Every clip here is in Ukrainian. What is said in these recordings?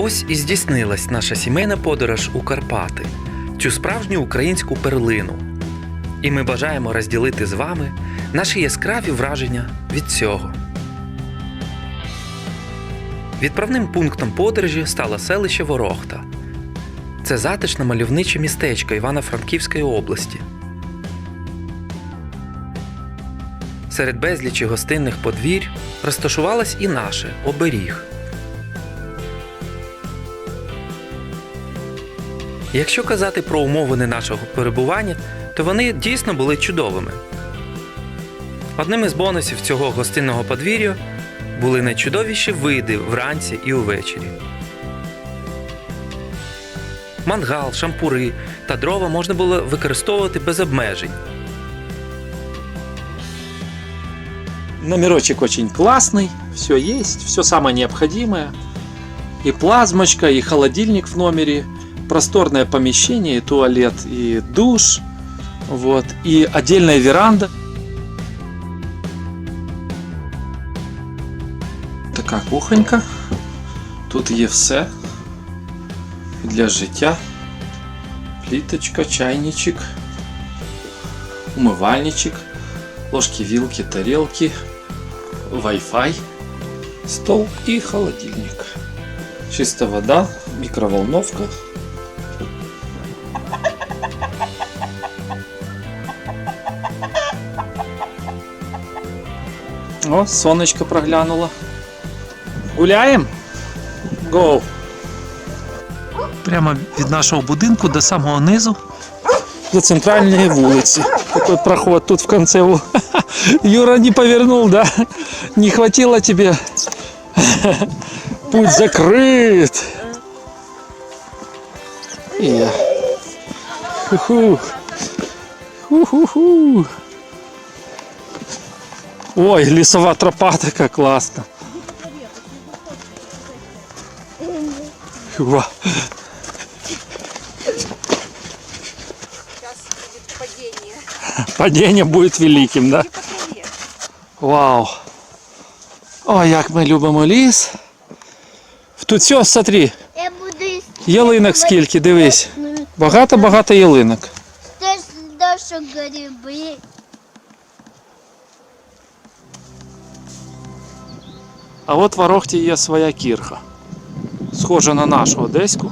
Ось і здійснилась наша сімейна подорож у Карпати, цю справжню українську перлину. І ми бажаємо розділити з вами наші яскраві враження від цього. Відправним пунктом подорожі стало селище Ворохта. Це затишне мальовниче містечко Івано-Франківської області. Серед безлічі гостинних подвір'я розташувалось і наше оберіг. Якщо казати про умови нашого перебування, то вони дійсно були чудовими. Одним із бонусів цього гостинного подвір'я були найчудовіші види вранці і увечері. Мангал, шампури та дрова можна було використовувати без обмежень. Номерочек очень классный, все есть, все самое необходимое. И плазмочка, и холодильник в номере, просторное помещение, и туалет, и душ, вот, и отдельная веранда. Така кухонька. Тут є все для життя. Пліточка, чайничек, умивальничек, ложки, вилки, тарелки, Wi-Fi, стол и холодильник. Чистая вода, микроволновка. О, сонечко проглянуло. Гуляємо? Go! Прямо від нашого будинку до самого низу до центральной вулиці. Такой проход тут в конце. ву- Юра не повернул, да? Не хватило тебе? Путь закрыт. И я. Ху-ху. Ху-ху-ху. Ой, лісова тропа така класна. Сейчас будет падение. Падіння буде великим, да? Вау. Ой, як ми любимо ліс. Тут все, смотри, Я буду ялинок скільки, дивись. Багато-багато ялинок. Теж гриби. А от в Орохті є своя кірха. Схожа на нашу одеську.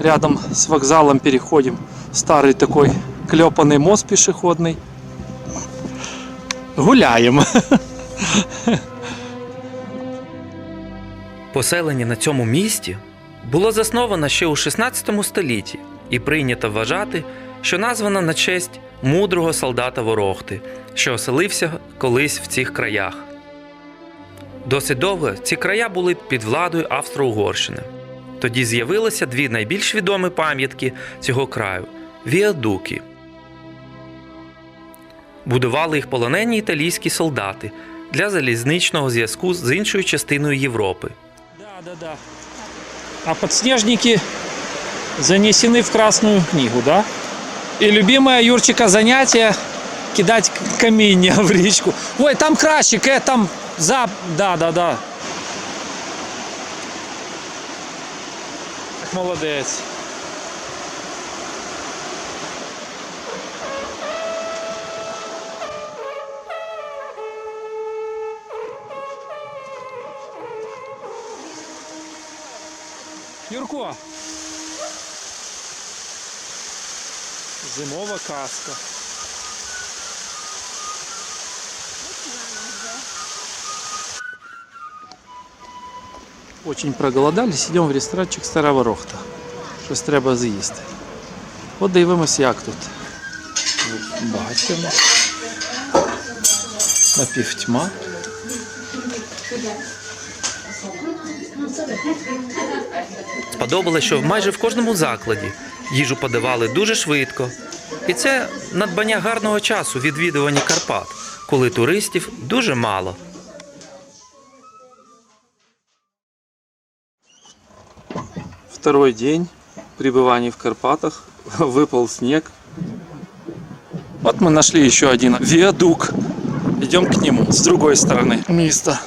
Рядом с вокзалом переходим. Старый такой клепанный мост пешеходный. Гуляем. Поселення на цьому місті було засновано ще у 16 столітті і прийнято вважати, що названо на честь мудрого солдата Ворохти, що оселився колись в цих краях. Досить довго ці края були під владою Австро-Угорщини. Тоді з'явилися дві найбільш відомі пам'ятки цього краю віадуки. Будували їх полонені італійські солдати для залізничного зв'язку з іншою частиною Європи. Да, да, да. А подснежники занесены в Красную книгу, да? И любимое Юрчика занятие кидать камень в річку. Ой, там кращик, э, там за... Да, да, да. Молодець. Юрко. Зимова каска. Очень проголодались, йдемо в ресторанчик Старого Рохта. Щось треба з'їсти. От дивимось, як тут. Бачимо. Напівтьма. Сподобалося, що майже в кожному закладі їжу подавали дуже швидко. І це надбання гарного часу відвідування Карпат, коли туристів дуже мало. Второй день пребывания в Карпатах. Выпал снег. Вот мы нашли еще один виадук. Идем к нему с другой стороны места.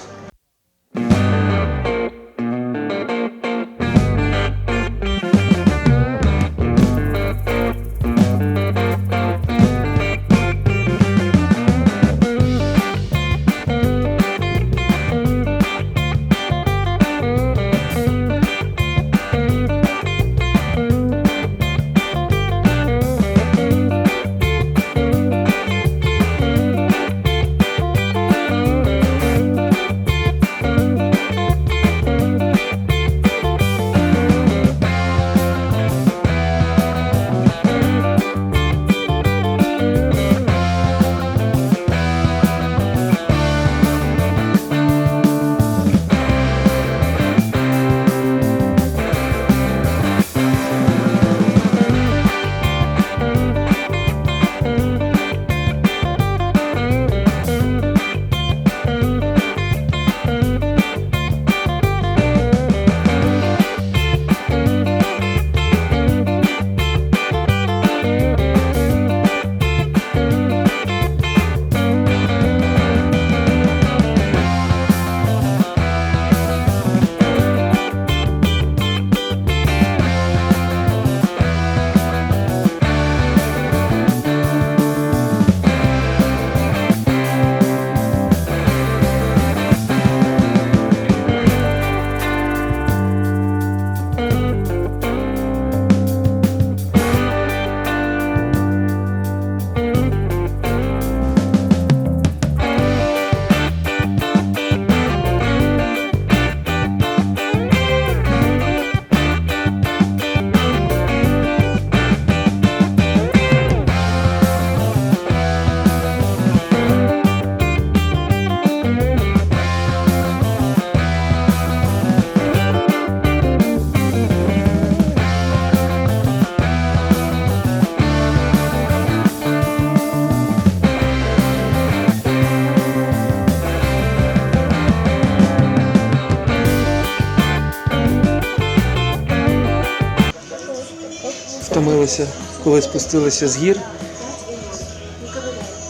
Втомилися, коли спустилися з гір.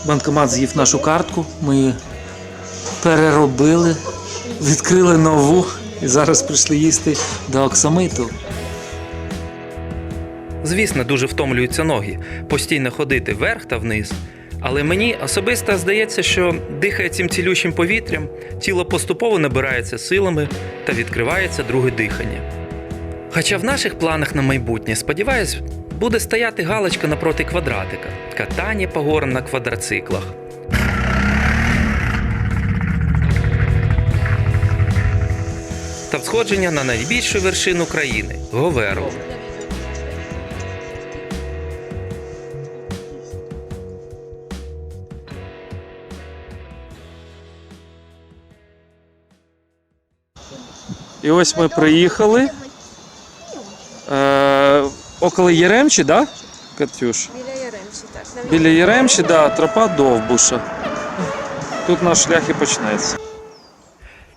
Банкомат з'їв нашу картку. Ми її переробили, відкрили нову і зараз прийшли їсти до оксамиту. Звісно, дуже втомлюються ноги, постійно ходити вверх та вниз. Але мені особисто здається, що дихає цим цілющим повітрям, тіло поступово набирається силами та відкривається друге дихання. Хоча в наших планах на майбутнє, сподіваюсь, буде стояти галочка напроти квадратика катання по горам на квадроциклах. Та всходження на найбільшу вершину країни Говеру. І ось ми приїхали. Около Єремчі, да, Катюш? Біля Яремчі, так. Біля Єремчі, да, тропа Довбуша. Тут наш шлях і починається.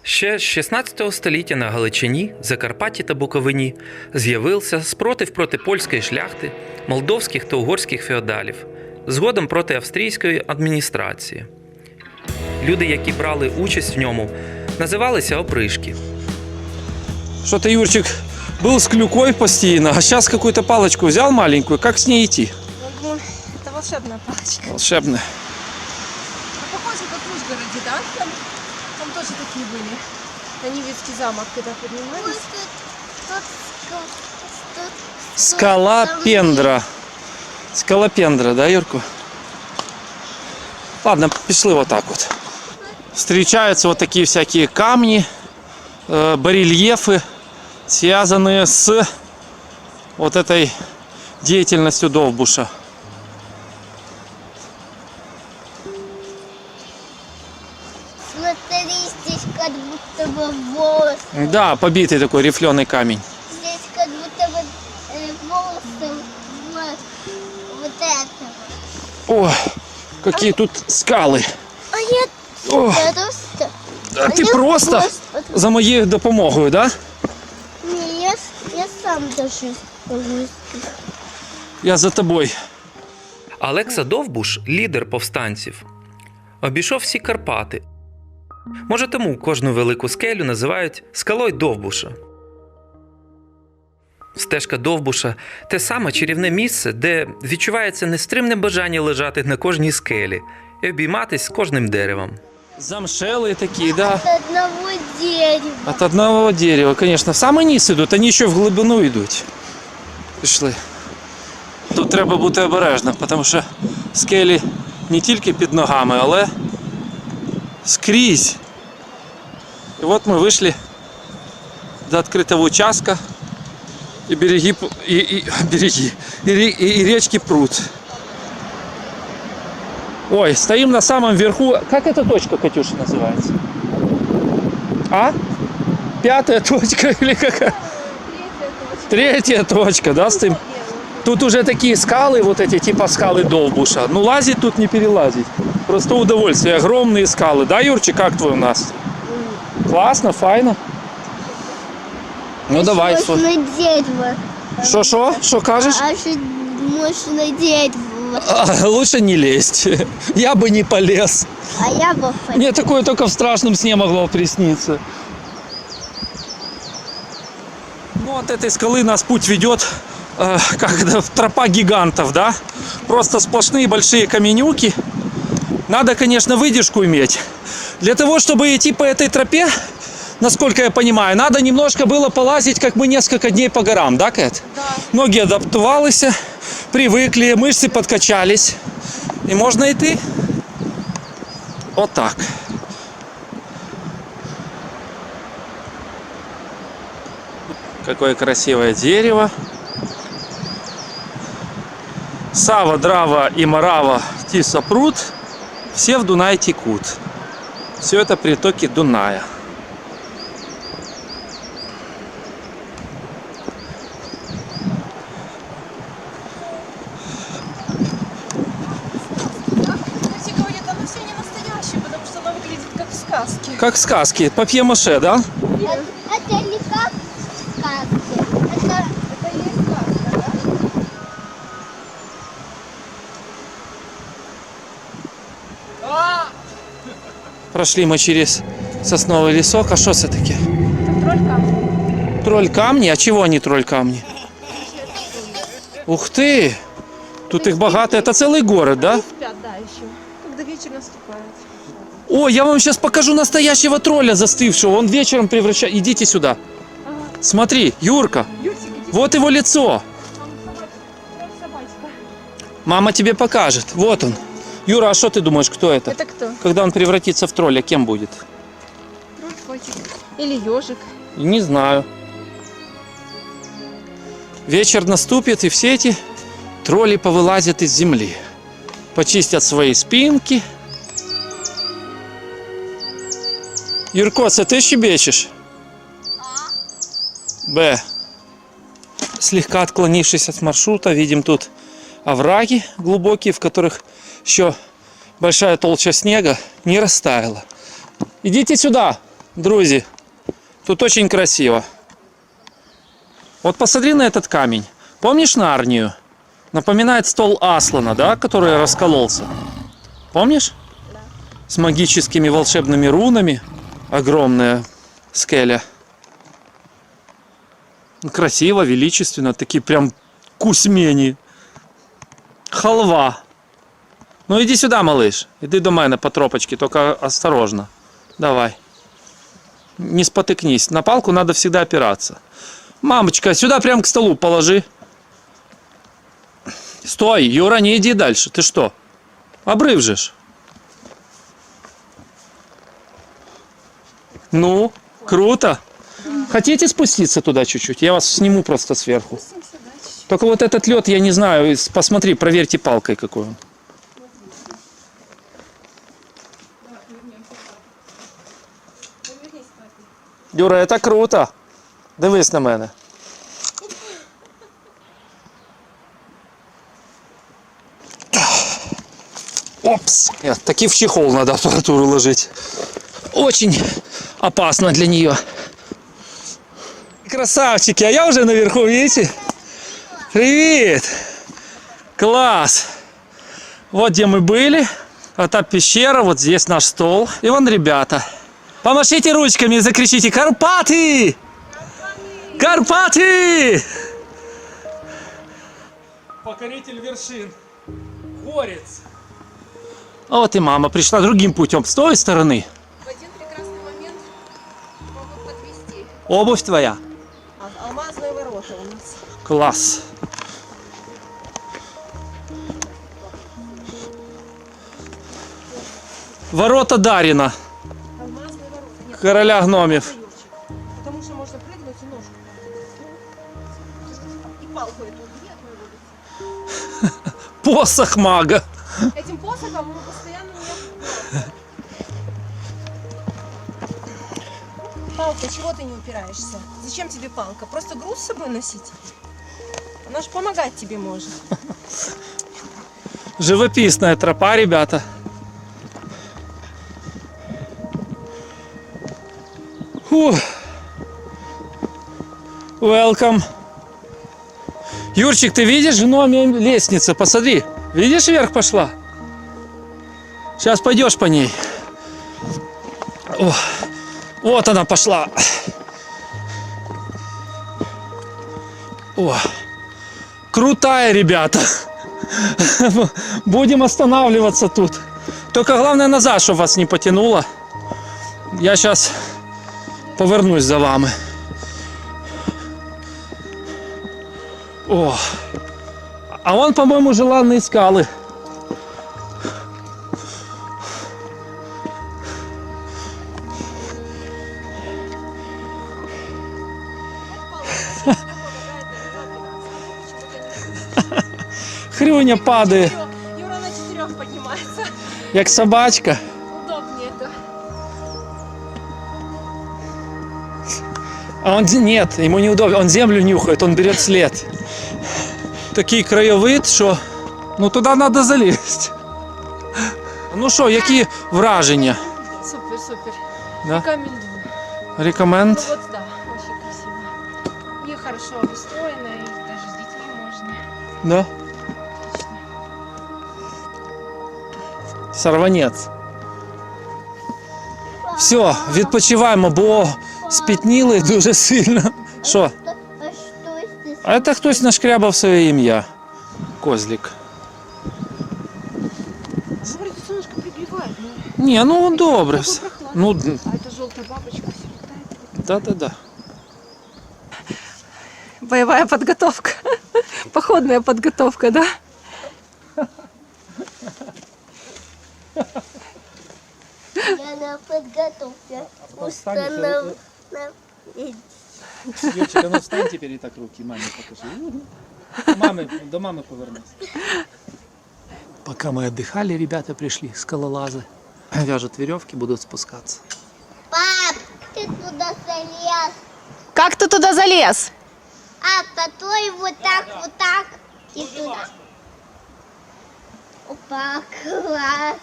Ще з 16 століття на Галичині, Закарпатті та Буковині з'явився спротив проти польської шляхти, молдовських та угорських феодалів, згодом проти австрійської адміністрації. Люди, які брали участь в ньому, називалися опришки. Что ты, Юрчик, был с клюкой постоянно, а сейчас какую-то палочку взял маленькую. Как с ней идти? Ну, Это волшебная палочка. Волшебно. А похоже, как в Ужгороде, да? Там, там тоже такие были. На Невецкий замок, когда поднимались. Скала Пендра. Скала Пендра, да, Юрку? Ладно, пішли вот так вот. Встречаются вот такие всякие камни, э, барельефы, связанные с вот этой деятельностью Довбуша. Смотри, здесь как будто бы волосы. Да, побитый такой рифленый камень. Здесь как будто бы э, волосы вот, вот этого. О, какие тут скалы. А я О, просто... а ти я просто просто- за моєю допомогою, да? Я даже могу. Я за тобою. Олекса Довбуш, лідер повстанців, обійшов всі Карпати. Може, тому кожну велику скелю називають скалою Довбуша. Стежка Довбуша те саме чарівне місце, де відчувається нестримне бажання лежати на кожній скелі і обійматись з кожним деревом. Замшелые такие, да. От одного дерева. От одного дерева, конечно. В самий низ ідуть, вони ще в глибину йдуть. Пішли. Тут треба бути обережним, тому що скелі не тільки під ногами, але скрізь. І от ми вийшли до відкритого участка і береги, п- і, і, береги, і, і, і речки пруд. Ой, стоим на самом верху. Как эта точка, Катюша, называется? А? Пятая точка или какая? Третья точка, да, стоим? Тут уже такие скалы, вот эти типа скалы Довбуша. Ну лазить тут не перелазить. Просто удовольствие. Огромные скалы. Да, Юрчик, как твой у нас? Классно, файно. Ну давай, Ось Со- на дерево. Що, що? Що кажеш? А що можна дерево? А, Лучше не лезть. Я бы не полез. А я бы хотела. Мне такое только в страшном сне могло присниться. Ну, от этой скалы нас путь ведет, э, как это, тропа гигантов, да? Просто сплошные большие каменюки. Надо, конечно, выдержку иметь. Для того, чтобы идти по этой тропе, насколько я понимаю, надо немножко было полазить, как мы несколько дней по горам, да, Кэт? Да. Ноги адаптувалися, привыкли, мышцы подкачались. И можно идти. Вот так. Какое красивое дерево. Сава, Драва и Марава, Тиса, Пруд все в Дунай текут. Все это притоки Дуная. Люди говорят, оно все не настоящее, потому что оно выглядит как сказке, папье-маше, да? Это не как сказки. Это Это сказка, да? Прошли мы через сосновый лесок. А что это таки? Тролька. Тролль камни? А чего они тролль камни? Ух ты! Тут их багато. Это целый город, да? Спят, да, еще. Когда вечер наступает. О, я вам сейчас покажу настоящего тролля застывшего. Он вечером превращает... Идите сюда. Смотри, Юрка. Вот его лицо. Мама тебе покажет. Вот он. Юра, а что ты думаешь, кто это? Это кто? Когда он превратится в тролля, кем будет? Тролль котик. Или ежик. Не знаю. Вечер наступит, и все эти тролли повылазят из земли. Почистят свои спинки. Юрко, це ти щебечеш? Б. Слегка отклонившись от маршрута, видим тут овраги глубокие, в которых еще большая толща снега не растаяла. Идите сюда, друзья. Тут очень красиво. Вот посмотри на этот камень. Помнишь Нарнию? Напоминает стол Аслана, да, который раскололся. Помнишь? С магическими волшебными рунами. Огромная скеля. Красиво, величественно. Такие прям кусмени. Халва. Ну иди сюда, малыш. Иди до мене по тропочке, только осторожно. Давай. Не спотыкнись. На палку надо всегда опираться. Мамочка, сюда прям к столу положи. Стой, Юра, не иди дальше. Ты что? Обрыв же. Ну, круто. Хотите спуститься туда чуть-чуть? Я вас сниму просто сверху. Только вот этот лед, я не знаю. Посмотри, проверьте палкой какой он. Юра, это круто. Дивись на мене. Опс. Нет, таки в чехол надо аппаратуру ложить. Очень опасно для нее. Красавчики, а я уже наверху, видите? Привет! Класс! Вот где мы были. Вот та пещера, вот здесь наш стол. И вон ребята. Помашите ручками и закричите «Карпаты!» Карпаты! Покоритель вершин. Горец. А вот и мама пришла другим путем, с той стороны. Обувь твоя. А- Алмазные ворота у нас. Класс. Ворота Дарина, Алмазные ворота. Нет, короля гномів. Потому что можно прыгнуть и ножку. И палку эту. Посох мага. Этим посохом мы Палка, чего ты не упираешься? Зачем тебе палка? Просто груз с собой носить? Она же помогать тебе может. Живописная тропа, ребята. Фух. Welcome. Юрчик, ты видишь гномия лестница? Посмотри. Видишь, вверх пошла? Сейчас пойдешь по ней. О, вот она пошла. О, крутая, ребята. Будем останавливаться тут. Только главное назад, чтобы вас не потянуло. Я сейчас повернусь за вами. О. А вон, по-моему, желанные скалы. Хрюня падає, Юра на четырех поднимается. як собачка. Удобнее это. А он нет, ему неудобно. Он землю нюхает, он берет след. Такий краєвид, що ну туди треба залізти. Ну що, які враження? Супер, супер. Да? Рекомендую. Рекоменд. Ну вот да, очень красиво. И хорошо обустроено, и даже с детьми можно. Да? Сорванець. Все, відпочиваємо, бо спітніли дуже сильно. Що? А что здесь? А це хтось нашкрябав своє ім'я. Козлік. Смотри, тут солнышко пригревает. Ну, Ні, ну добре. такой все. прохладный. Ну, А это желтая бабочка все летает. да-да-да. Боевая подготовка. Походная подготовка, да? Я на подготовке. Установ... Юрчик, а ну встань теперь и так руки маме покажи. Мамы, до мамы повернись. Пока мы отдыхали, ребята пришли, скалолазы. Вяжут веревки, будут спускаться. Пап, ты туда залез. Как ты туда залез? А потом вот так, вот так и туда. Опа, класс.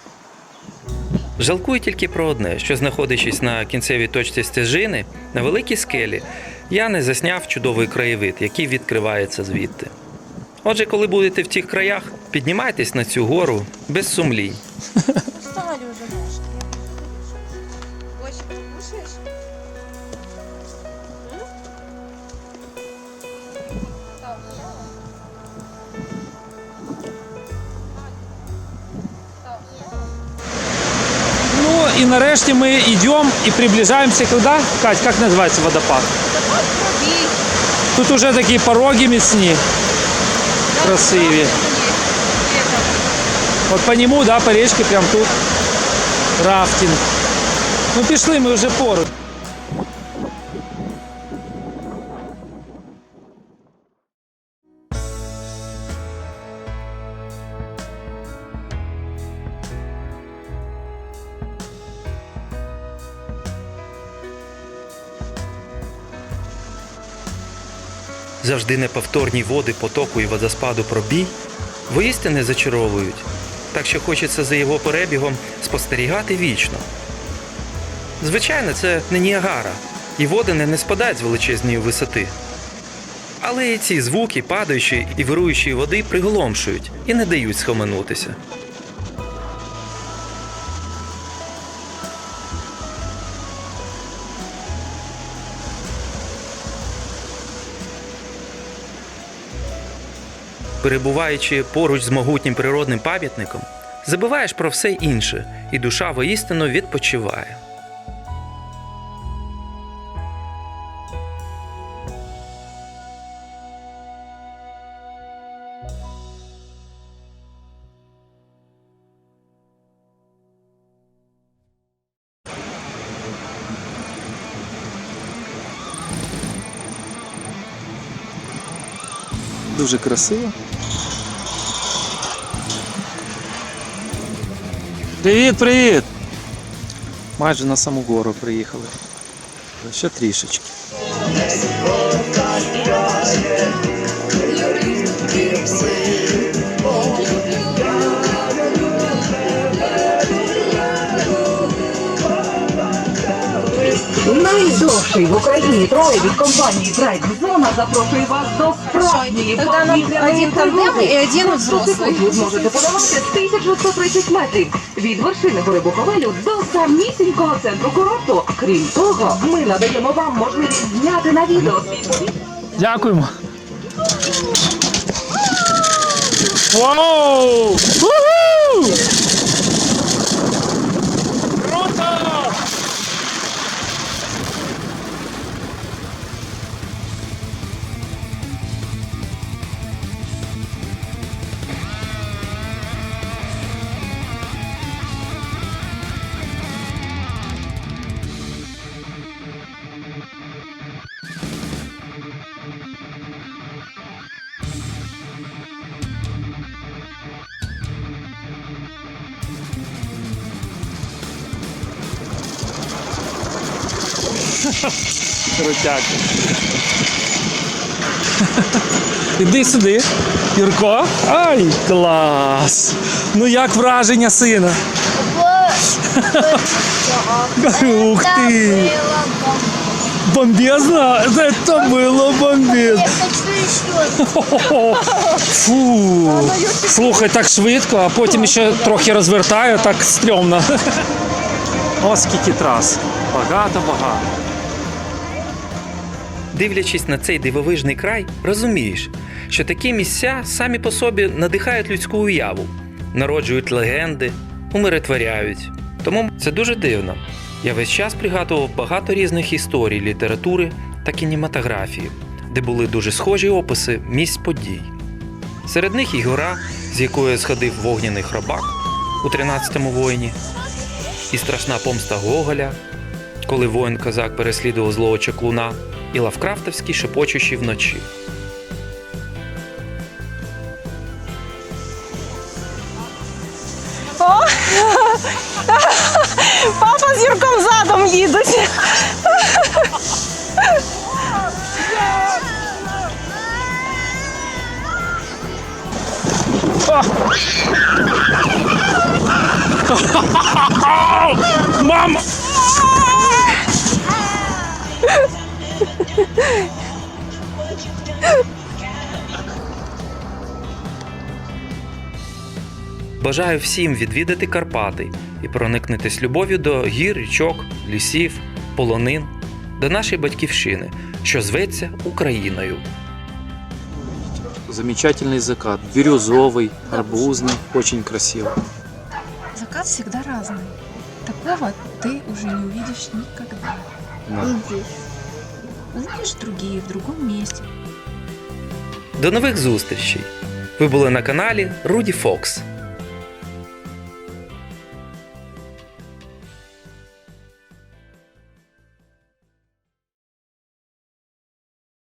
Жалкую тільки про одне, що знаходячись на кінцевій точці стежини, на великій скелі, я не засняв чудовий краєвид, який відкривається звідти. Отже, коли будете в тих краях, піднімайтесь на цю гору без сумлінь. и нарешті мы идем и приближаемся куда? Кать, как называется водопад? Тут уже такие пороги міцні, красиві. От по нему, да, по речке, прям тут рафтинг. Ну пішли ми вже поруч. Завжди неповторні води потоку і водоспаду пробій воістини зачаровують, так що хочеться за його перебігом спостерігати вічно. Звичайно, це не Ніагара, і води не, спадають з величезної висоти. Але і ці звуки падаючої і вируючої води приголомшують і не дають схаменутися. Перебуваючи поруч з могутнім природним пам'ятником, забуваєш про все інше, і душа воістину відпочиває. Дуже красиво. Привіт, привіт! Майже на саму гору приїхали. Ще трішечки. Найдовший в Україні троє від компанії Драйв Зона запрошує вас до справжньої Тогда нам повітряної один тандем секунд ви зможете подавати 1130 метрів від вершини гори Буковелю до самісінького центру курорту. Крім того, ми надаємо вам можливість зняти на відео свій повітря. Дякуємо. Вау! Уху! Крутяк. Іди сюди. Юрко. Ай, клас! Ну як враження сина? Ух ти! Бомбезно! Это было бомбезно! Фу. Слухай, так швидко, а потім ще трохи розвертаю, так стрьомно. О, скільки трас. Багато-багато. Дивлячись на цей дивовижний край, розумієш, що такі місця самі по собі надихають людську уяву, народжують легенди, умиротворяють. Тому це дуже дивно. Я весь час пригадував багато різних історій літератури та кінематографії, де були дуже схожі описи місць подій. Серед них і гора, з якої сходив вогняний хробак у 13-му воїні, і страшна помста Гоголя, коли воїн козак переслідував злого чаклуна, і лавкрафтовські шепочущі вночі. Папа з Юрком задом їдуть. Мама! Бажаю всім відвідати Карпати і проникнутись любов'ю до гір, річок, лісів, полонин, до нашої батьківщини, що зветься Україною. Замечательный закат. Бирюзовый, арбузный. Очень красиво. Закат всегда разный. Такого ты уже не увидишь никогда. Увидишь другие в другому місці. До нових зустрічей! Ви були на каналі Руді Фокс.